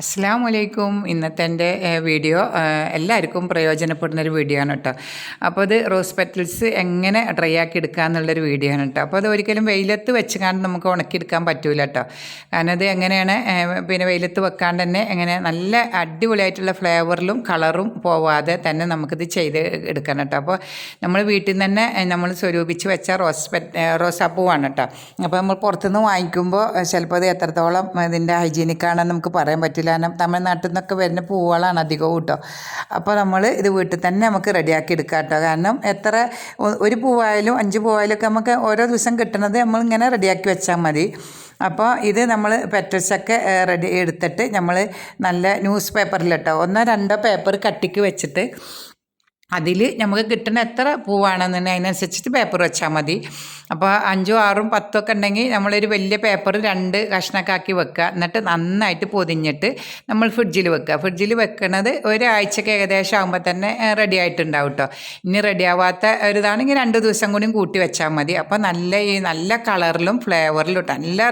അസ്സാം വലൈക്കും ഇന്നത്തെ എന്റെ വീഡിയോ എല്ലാവർക്കും പ്രയോജനപ്പെടുന്ന ഒരു വീഡിയോ ആണ് കേട്ടോ. അപ്പോൾ അത് റോസ് പെറ്റൽസ് എങ്ങനെ ഡ്രൈ ആക്കി എടുക്കുക എന്നുള്ളൊരു വീഡിയോ ആണ് കേട്ടോ. അപ്പോൾ അത് ഒരിക്കലും വെയിലത്ത് വെച്ച് കാണാൻ നമുക്ക് ഉണക്കിയെടുക്കാൻ പറ്റൂല കേട്ടോ. കാരണം അത് എങ്ങനെയാണ് പിന്നെ വെയിലത്ത് വെക്കാണ്ട് തന്നെ എങ്ങനെ നല്ല അടിപൊളിയായിട്ടുള്ള ഫ്ലേവറിലും കളറും പോവാതെ തന്നെ നമുക്കിത് ചെയ്ത് എടുക്കണം കേട്ടോ. അപ്പോൾ നമ്മൾ വീട്ടിൽ നിന്ന് തന്നെ നമ്മൾ സ്വരൂപിച്ച് വെച്ച റോസ് പെറ്റ് റോസാപ്പൂവാണ് കേട്ടോ. അപ്പോൾ നമ്മൾ പുറത്തുനിന്ന് വാങ്ങിക്കുമ്പോൾ ചിലപ്പോൾ അത് എത്രത്തോളം ഇതിന്റെ ഹൈജീനിക്കാണെന്ന് നമുക്ക് പറയാൻ പറ്റില്ല. കാരണം തമിഴ്നാട്ടിൽ നിന്നൊക്കെ വരുന്ന പൂവുകളാണ് അധികവും കേട്ടോ. അപ്പോൾ നമ്മൾ ഇത് വീട്ടിൽ തന്നെ നമുക്ക് റെഡിയാക്കി എടുക്കാം കേട്ടോ. കാരണം എത്ര ഒരു പൂവായാലും അഞ്ച് പൂവായാലും ഒക്കെ നമുക്ക് ഓരോ ദിവസം കിട്ടുന്നത് നമ്മൾ ഇങ്ങനെ റെഡിയാക്കി വെച്ചാൽ മതി. അപ്പോൾ ഇത് നമ്മൾ പെറ്റൽസൊക്കെ റെഡി എടുത്തിട്ട് നമ്മൾ നല്ല ന്യൂസ് പേപ്പറിൽ കേട്ടോ ഒന്നോ രണ്ടോ പേപ്പർ കട്ടിക്ക് വെച്ചിട്ട് അതിൽ നമുക്ക് കിട്ടുന്ന എത്ര പൂവാണെന്നുണ്ടെങ്കിൽ അതിനനുസരിച്ചിട്ട് പേപ്പർ വെച്ചാൽ മതി. അപ്പോൾ അഞ്ചോ ആറും പത്തോ ഒക്കെ ഉണ്ടെങ്കിൽ നമ്മളൊരു വലിയ പേപ്പർ രണ്ട് കഷ്ണക്കാക്കി വെക്കുക. എന്നിട്ട് നന്നായിട്ട് പൊതിഞ്ഞിട്ട് നമ്മൾ ഫ്രിഡ്ജിൽ വെക്കുക. ഫ്രിഡ്ജിൽ വെക്കുന്നത് ഒരാഴ്ചക്ക് ഏകദേശം ആകുമ്പോൾ തന്നെ റെഡി ആയിട്ടുണ്ടാവും കേട്ടോ ഇനി റെഡി ആവാത്ത ഒരിതാണെങ്കിൽ രണ്ട് ദിവസം കൂടിയും കൂട്ടി വെച്ചാൽ മതി. അപ്പോൾ നല്ല ഈ നല്ല കളറിലും ഫ്ലേവറിലും കേട്ടോ നല്ല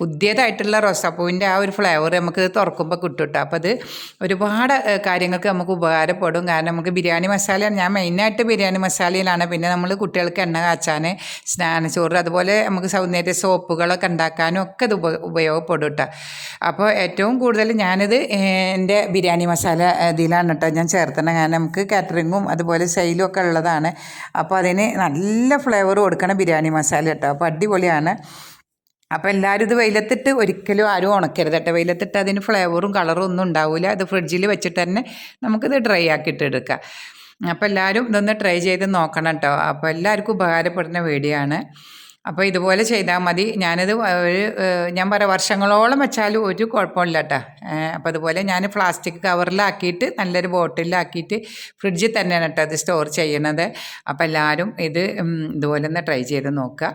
പുതിയതായിട്ടുള്ള റോസാപ്പൂവിന്റെ ആ ഒരു ഫ്ലേവർ നമുക്ക് തുറക്കുമ്പോൾ കിട്ടും കേട്ടോ അപ്പോൾ അത് ഒരുപാട് കാര്യങ്ങൾക്ക് നമുക്ക് ഉപകാരപ്പെടും. കാരണം നമുക്ക് ബിരിയാണി മസാല ഞാൻ മെയിനായിട്ട് ബിരിയാണി മസാലയിലാണ്. പിന്നെ നമ്മൾ കുട്ടികൾക്ക് എണ്ണ കാച്ചാൻ സ്നാനച്ചോറ് അതുപോലെ നമുക്ക് സൗന്ദര്യ സോപ്പുകളൊക്കെ ഉണ്ടാക്കാനും ഒക്കെ ഇത് ഉപ ഉപയോഗപ്പെടും കേട്ടോ അപ്പോൾ ഏറ്റവും കൂടുതൽ ഞാനിത് എന്റെ ബിരിയാണി മസാല ഇതിലാണ് കേട്ടോ ഞാൻ ചേർത്തണം കാരണം നമുക്ക് കാറ്ററിങ്ങും അതുപോലെ സെയിലും ഒക്കെ ഉള്ളതാണ്. അപ്പോൾ അതിന് നല്ല ഫ്ലേവർ കൊടുക്കണം ബിരിയാണി മസാല കേട്ടോ അപ്പോൾ അടിപൊളിയാണ്. അപ്പോൾ എല്ലാവരും ഇത് വെയിലത്തിട്ട് ഒരിക്കലും ആരും ഉണക്കരുത് കേട്ടോ വെയിലത്തിട്ട് അതിന് ഫ്ലേവറും കളറും ഒന്നും ഉണ്ടാവില്ല അത് ഫ്രിഡ്ജിൽ വെച്ചിട്ട് തന്നെ നമുക്കിത് ഡ്രൈ ആക്കിയിട്ട് എടുക്കാം. അപ്പോൾ എല്ലാവരും ഇതൊന്ന് ട്രൈ ചെയ്ത് നോക്കണം കേട്ടോ അപ്പോൾ എല്ലാവർക്കും ഉപകാരപ്പെടുന്ന വീഡിയോ ആണ്. അപ്പോൾ ഇതുപോലെ ചെയ്താൽ മതി. ഞാനിത് ഒരു ഞാൻ പറയാം വർഷങ്ങളോളം വെച്ചാലും ഒരു കുഴപ്പമില്ല കേട്ടോ അപ്പോൾ അതുപോലെ ഞാൻ പ്ലാസ്റ്റിക് കവറിലാക്കിയിട്ട് നല്ലൊരു ബോട്ടിലാക്കിയിട്ട് ഫ്രിഡ്ജിൽ തന്നെയാണ് കേട്ടോ ഇത് സ്റ്റോർ ചെയ്യണത്. അപ്പോൾ എല്ലാവരും ഇത് ഇതുപോലെ ഒന്ന് ട്രൈ ചെയ്ത് നോക്കുക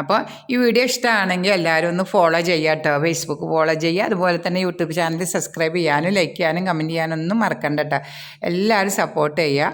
അപ്പോൾ ഈ വീഡിയോ ഇഷ്ടമാണെങ്കിൽ എല്ലാവരും ഒന്ന് ഫോളോ ചെയ്യുക കേട്ടോ ഫേസ്ബുക്ക് ഫോളോ ചെയ്യുക. അതുപോലെ തന്നെ യൂട്യൂബ് ചാനൽ സബ്സ്ക്രൈബ് ചെയ്യാനും ലൈക്ക് ചെയ്യാനും കമന്റ് ചെയ്യാനും ഒന്നും മറക്കണ്ട കേട്ടോ എല്ലാവരും സപ്പോർട്ട് ചെയ്യുക.